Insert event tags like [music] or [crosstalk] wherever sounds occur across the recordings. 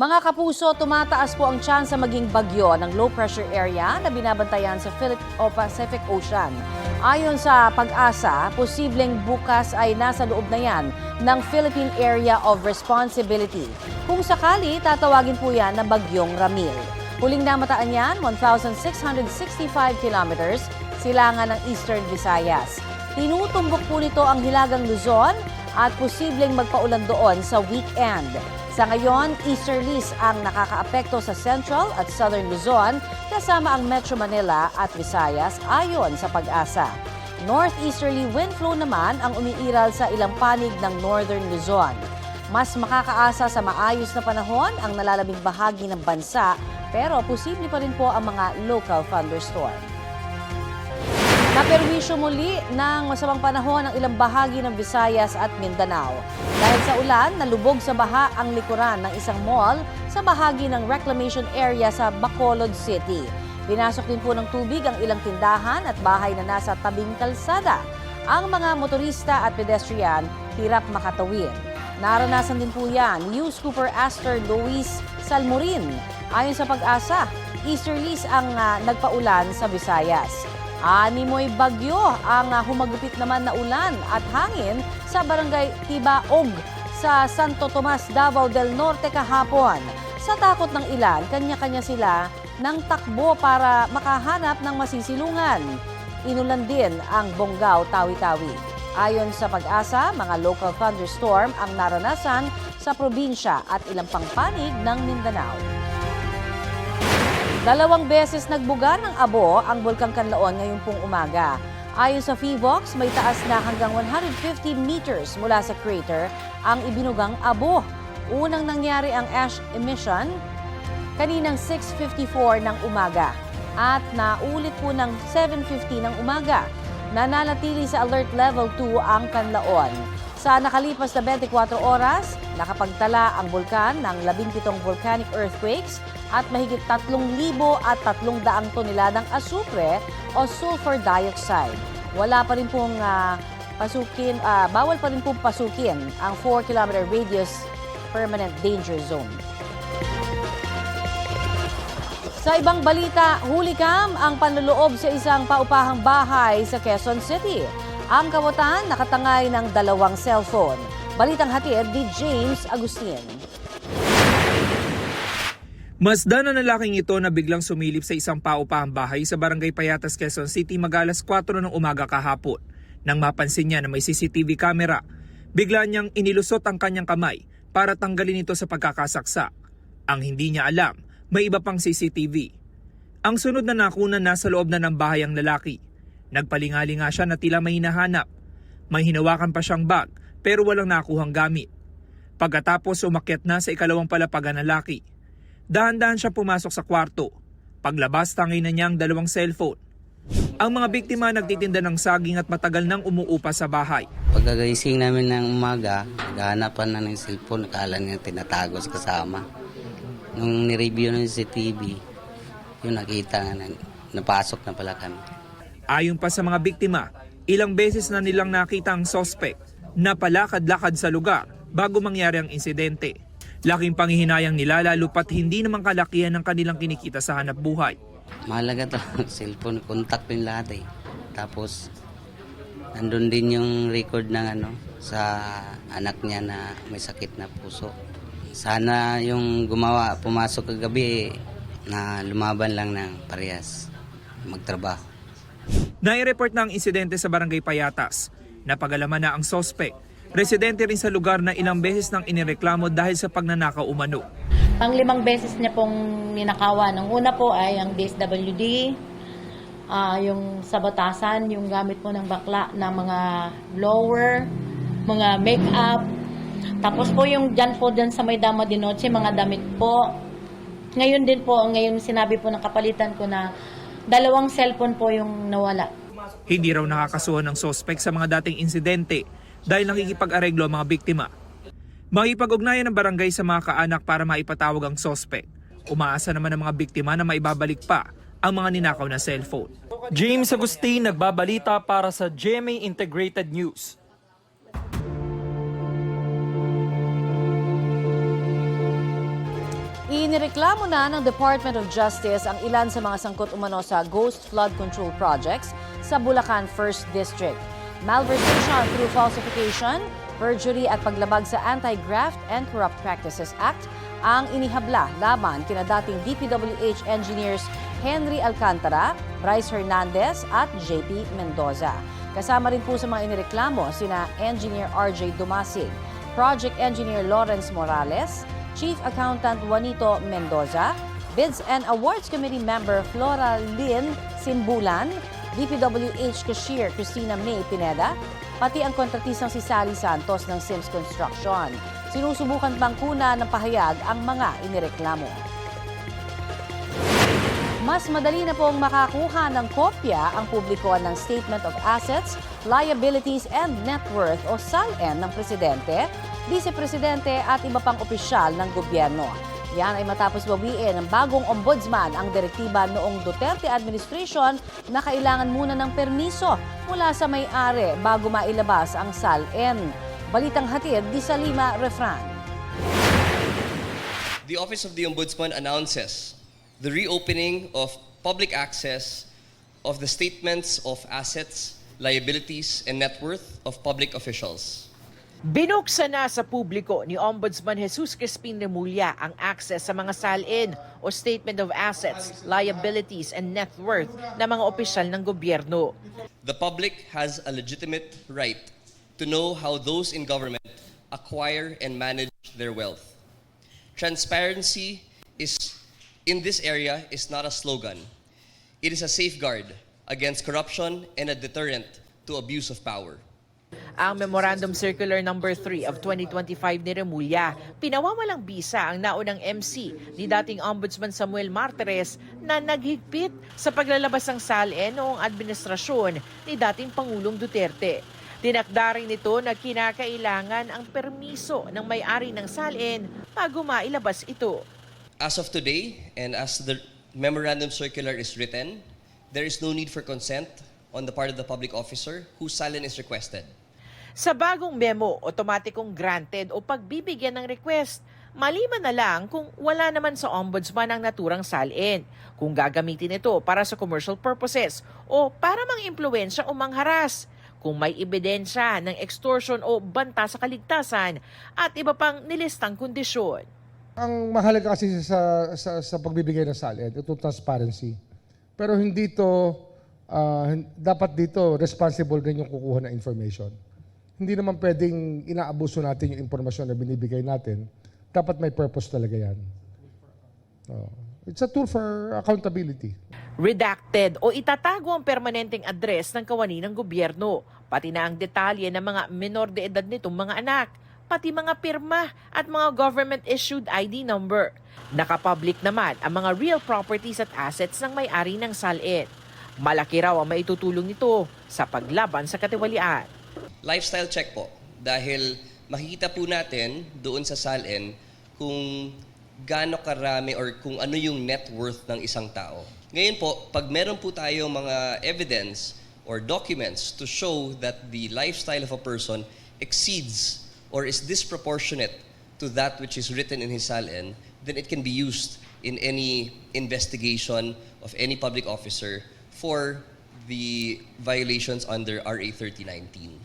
Mga kapuso, tumataas po ang tsansa maging bagyo ng low pressure area na binabantayan sa Philip o Pacific Ocean. Ayon sa pag-asa, posibleng bukas ay nasa loob na yan ng Philippine Area of Responsibility. Kung sakali, tatawagin po yan na Bagyong Ramil. Huling namataan yan, 1,665 kilometers, silangan ng Eastern Visayas. Tinutumbok po nito ang Hilagang Luzon at posibleng magpaulan doon sa weekend. Sa ngayon, easterlies ang nakakaapekto sa Central at Southern Luzon kasama ang Metro Manila at Visayas ayon sa pag-asa. Northeasterly wind flow naman ang umiiral sa ilang panig ng Northern Luzon. Mas makakaasa sa maayos na panahon ang nalalabing bahagi ng bansa pero posible pa rin po ang mga local thunderstorm. Naperwisyo muli ng masamang panahon ang ilang bahagi ng Visayas at Mindanao. Dahil sa ulan, nalubog sa baha ang likuran ng isang mall sa bahagi ng reclamation area sa Bacolod City. Pinasok din po ng tubig ang ilang tindahan at bahay na nasa tabing kalsada. Ang mga motorista at pedestrian hirap makatawid. Naranasan din po yan News Cooper Astor Luis Salmorin. Ayon sa pag-asa, easterlies ang ah, nagpaulan sa Visayas. Animoy bagyo ang ah, humagupit naman na ulan at hangin sa barangay Tibaog sa Santo Tomas, Davao del Norte kahapon. Sa takot ng ilan, kanya-kanya sila ng takbo para makahanap ng masisilungan. Inulan din ang Bonggao, Tawi-Tawi. Ayon sa pag-asa, mga local thunderstorm ang naranasan sa probinsya at ilang pangpanig ng Mindanao. Dalawang beses nagbuga ng abo ang Bulkang Kanlaon ngayong pong umaga. Ayon sa FIVOX, may taas na hanggang 150 meters mula sa crater ang ibinugang abo. Unang nangyari ang ash emission kaninang 6.54 ng umaga at naulit po ng 7.50 ng umaga. Nananatili sa alert level 2 ang Kanlaon. Sa nakalipas na 24 oras, nakapagtala ang bulkan ng 17 volcanic earthquakes at mahigit 3,000 at 300 toneladang asupre o sulfur dioxide. Wala pa rin pong ah, pasukin, ah, bawal pa rin pong pasukin ang 4 kilometer radius permanent danger zone. Sa ibang balita, hulikam ang panloloob sa isang paupahang bahay sa Quezon City. Ang kawatan nakatangay ng dalawang cellphone. Balitang hatid ni James Agustin. Masdan na lalaking ito na biglang sumilip sa isang paupahang bahay sa Barangay Payatas, Quezon City magalas 4 ng umaga kahapon. Nang mapansin niya na may CCTV camera, bigla niyang inilusot ang kanyang kamay para tanggalin ito sa pagkakasaksa. Ang hindi niya alam, may iba pang CCTV. Ang sunod na nakunan nasa loob na ng bahay ang lalaki. Nagpalingali nga siya na tila may hinahanap. May hinawakan pa siyang bag pero walang nakuhang gamit. Pagkatapos umakyat na sa ikalawang palapagan ng laki. Dahan-dahan siya pumasok sa kwarto. Paglabas tangay na niya ang dalawang cellphone. Ang mga biktima nagtitinda ng saging at matagal nang umuupa sa bahay. Pagkagising namin ng umaga, naghahanapan na ng cellphone, akala niya tinatago sa kasama. Nung nireview ng CCTV, yung nakita na napasok na pala kami. Ayon pa sa mga biktima, ilang beses na nilang nakita ang sospek na palakad-lakad sa lugar bago mangyari ang insidente. Laking panghihinayang nila lalo pat hindi naman kalakihan ng kanilang kinikita sa hanap buhay. Mahalaga to, [laughs] cellphone, contact yung lahat eh. Tapos, nandun din yung record ng ano, sa anak niya na may sakit na puso. Sana yung gumawa, pumasok kagabi, eh, na lumaban lang ng parehas, magtrabaho. Nai-report na ang insidente sa Barangay Payatas. Napagalaman na ang sospek. Residente rin sa lugar na ilang beses nang inireklamo dahil sa pagnanakaw umano. Panglimang beses niya pong ninakawan. Ang una po ay ang DSWD, ah, yung sabotasan, yung gamit po ng bakla ng mga blower, mga make-up. Tapos po yung dyan po dyan sa may dama de noche, mga damit po. Ngayon din po, ngayon sinabi po ng kapalitan ko na dalawang cellphone po yung nawala. Hindi raw nakakasuhan ng sospek sa mga dating insidente dahil nakikipag-areglo ang mga biktima. Makipag-ugnayan ng barangay sa mga kaanak para maipatawag ang sospek. Umaasa naman ang mga biktima na maibabalik pa ang mga ninakaw na cellphone. James Agustin nagbabalita para sa GMA Integrated News. Inireklamo na ng Department of Justice ang ilan sa mga sangkot umano sa ghost flood control projects sa Bulacan 1st District. Malversation through falsification, perjury at paglabag sa Anti-Graft and Corrupt Practices Act ang inihabla laban kina dating DPWH engineers Henry Alcantara, Bryce Hernandez at JP Mendoza. Kasama rin po sa mga inireklamo sina Engineer RJ Dumasig, Project Engineer Lawrence Morales, Chief Accountant Juanito Mendoza, Bids and Awards Committee Member Flora Lynn Simbulan, DPWH Cashier Christina May Pineda, pati ang kontratisang si Sally Santos ng Sims Construction. Sinusubukan pang kuna ng pahayag ang mga inireklamo. Mas madali na pong makakuha ng kopya ang publiko ng Statement of Assets, Liabilities and Net Worth o SALN ng Presidente, Vice Presidente at iba pang opisyal ng gobyerno. Yan ay matapos bawiin ng bagong ombudsman ang direktiba noong Duterte administration na kailangan muna ng permiso mula sa may-ari bago mailabas ang SALN. Balitang hatid, di sa Lima Refran. The Office of the Ombudsman announces the reopening of public access of the statements of assets, liabilities, and net worth of public officials. Binuksan na sa publiko ni Ombudsman Jesus Crispin Remulla ang access sa mga salin o Statement of Assets, Liabilities and Net Worth ng mga opisyal ng gobyerno. The public has a legitimate right to know how those in government acquire and manage their wealth. Transparency is in this area is not a slogan. It is a safeguard against corruption and a deterrent to abuse of power. Ang Memorandum Circular Number 3 of 2025 ni Remulla, pinawawalang bisa ang naunang MC ni dating Ombudsman Samuel Martires na naghigpit sa paglalabas ng SALN noong administrasyon ni dating Pangulong Duterte. Tinakda rin nito na kinakailangan ang permiso ng may-ari ng SALN bago mailabas ito. As of today, and as the memorandum circular is written, there is no need for consent on the part of the public officer whose silence is requested. Sa bagong memo, otomatikong granted o pagbibigyan ng request. Maliban na lang kung wala naman sa ombudsman ang naturang salin, kung gagamitin ito para sa commercial purposes o para mang impluensya o mangharas, kung may ebidensya ng extortion o banta sa kaligtasan at iba pang nilistang kondisyon. Ang mahalaga kasi sa, sa, sa pagbibigay ng salin, ito transparency. Pero hindi to, ah, dapat dito responsible rin yung kukuha ng information. Hindi naman pwedeng inaabuso natin yung impormasyon na binibigay natin. Dapat may purpose talaga yan. Oh. It's a tool for accountability. Redacted o itatago ang permanenteng address ng kawani ng gobyerno, pati na ang detalye ng mga menor de edad nitong mga anak, pati mga pirma at mga government-issued ID number. Nakapublic naman ang mga real properties at assets ng may-ari ng SALN. Malaki raw ang maitutulong nito sa paglaban sa katiwalian. Lifestyle check po. Dahil makikita po natin doon sa SALN kung gaano karami or kung ano yung net worth ng isang tao. Ngayon po, pag meron po tayo mga evidence or documents to show that the lifestyle of a person exceeds or is disproportionate to that which is written in his SALN, then it can be used in any investigation of any public officer for the violations under RA 3019.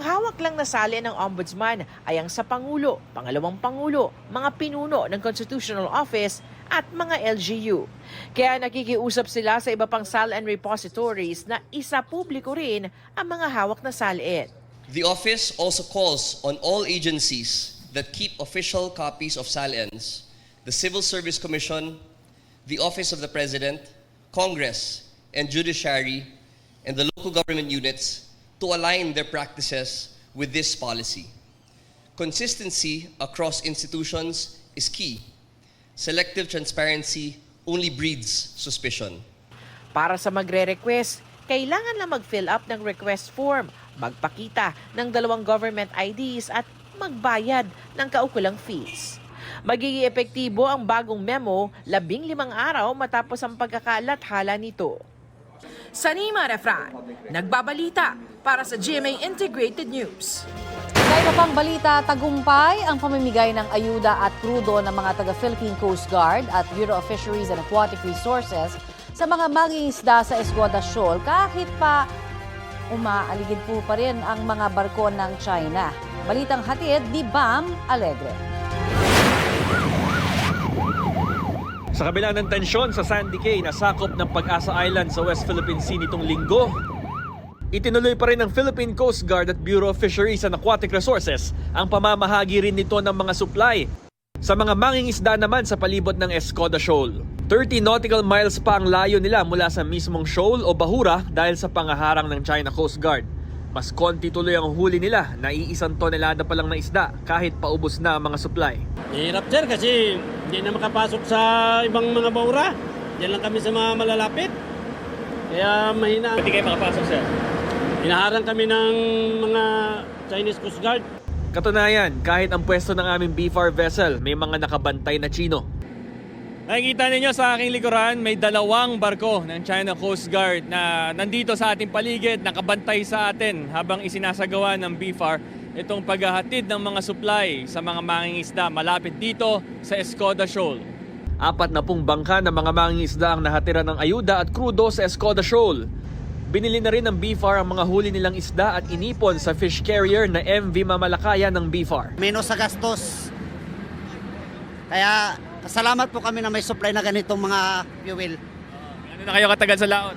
Ang hawak lang na sali ng ombudsman ay ang sa Pangulo, Pangalawang Pangulo, mga pinuno ng Constitutional Office at mga LGU. Kaya nakikiusap sila sa iba pang SALN repositories na isa publiko rin ang mga hawak na salin. The office also calls on all agencies that keep official copies of SALNs, the Civil Service Commission, the Office of the President, Congress, and Judiciary, and the local government units to align their practices with this policy. Consistency across institutions is key. Selective transparency only breeds suspicion. Para sa magre-request, kailangan lang mag-fill up ng request form, magpakita ng dalawang government IDs at magbayad ng kaukulang fees. Magiging epektibo ang bagong memo labing limang araw matapos ang pagkakalathala nito. Sanima Refran, nagbabalita para sa GMA Integrated News. Sa pang balita, tagumpay ang pamimigay ng ayuda at krudo ng mga taga-Philippine Coast Guard at Bureau of Fisheries and Aquatic Resources sa mga mangingisda sa Esguada Shoal kahit pa umaaligid po pa rin ang mga barko ng China. Balitang hatid ni Bam Alegre. Sa kabila ng tensyon sa Sandy Cay na sakop ng Pag-asa Island sa West Philippine Sea nitong linggo, itinuloy pa rin ng Philippine Coast Guard at Bureau of Fisheries and Aquatic Resources ang pamamahagi rin nito ng mga supply sa mga mangingisda naman sa palibot ng Escoda Shoal. 30 nautical miles pa ang layo nila mula sa mismong shoal o bahura dahil sa pangaharang ng China Coast Guard. Mas konti tuloy ang huli nila na iisang tonelada pa lang na isda kahit paubos na ang mga supply. Hirap sir kasi hindi na makapasok sa ibang mga baura. Diyan lang kami sa mga malalapit. Kaya mahina. Pwede kayo makapasok sir. Hinaharang kami ng mga Chinese Coast Guard. Katunayan, kahit ang pwesto ng aming BFAR vessel, may mga nakabantay na Chino. Nakikita ninyo sa aking likuran, may dalawang barko ng China Coast Guard na nandito sa ating paligid, nakabantay sa atin habang isinasagawa ng BFAR itong paghahatid ng mga supply sa mga mangingisda malapit dito sa Escoda Shoal. Apat na pong bangka ng mga mangingisda ang nahatira ng ayuda at krudo sa Escoda Shoal. Binili na rin ng BFAR ang mga huli nilang isda at inipon sa fish carrier na MV Mamalakaya ng BFAR. menos sa gastos. Kaya salamat po kami na may supply na ganitong mga fuel. Ano na kayo katagal sa laot?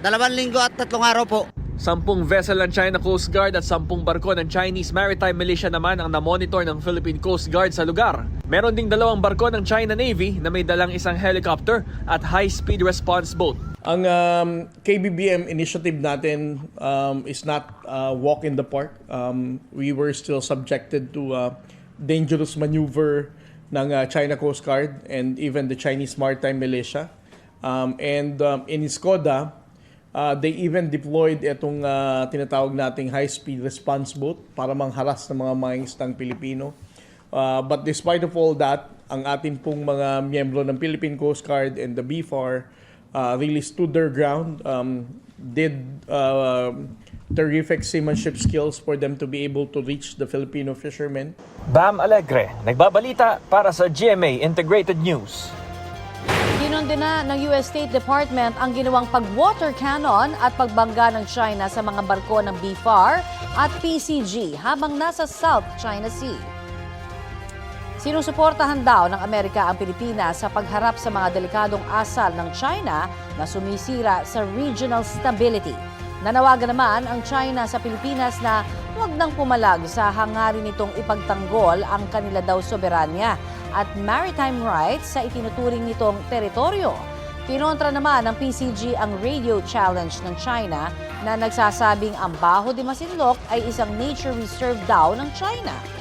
Dalawang linggo at tatlong araw po. Sampung vessel ng China Coast Guard at sampung barko ng Chinese Maritime Militia naman ang namonitor ng Philippine Coast Guard sa lugar. Meron ding dalawang barko ng China Navy na may dalang isang helicopter at high-speed response boat. Ang um, KBBM initiative natin um, is not uh, walk in the park. Um, we were still subjected to uh, dangerous maneuver ng uh, China Coast Guard and even the Chinese Maritime Militia. Um, and um, in Skoda, uh, they even deployed itong uh, tinatawag nating high-speed response boat para mangharas ng mga mangingisdang Pilipino. Uh, but despite of all that, ang ating pong mga miyembro ng Philippine Coast Guard and the BFAR uh, really stood their ground, um, did uh, terrific seamanship skills for them to be able to reach the Filipino fishermen. Bam Alegre, nagbabalita para sa GMA Integrated News. Kinundi na ng US State Department ang ginawang pag-water cannon at pagbangga ng China sa mga barko ng BFAR at PCG habang nasa South China Sea. Sinusuportahan daw ng Amerika ang Pilipinas sa pagharap sa mga delikadong asal ng China na sumisira sa regional stability. Nanawagan naman ang China sa Pilipinas na huwag nang pumalag sa hangarin nitong ipagtanggol ang kanila daw soberanya at maritime rights sa itinuturing nitong teritoryo. Kinontra naman ng PCG ang radio challenge ng China na nagsasabing ang Baho de Masinloc ay isang nature reserve daw ng China.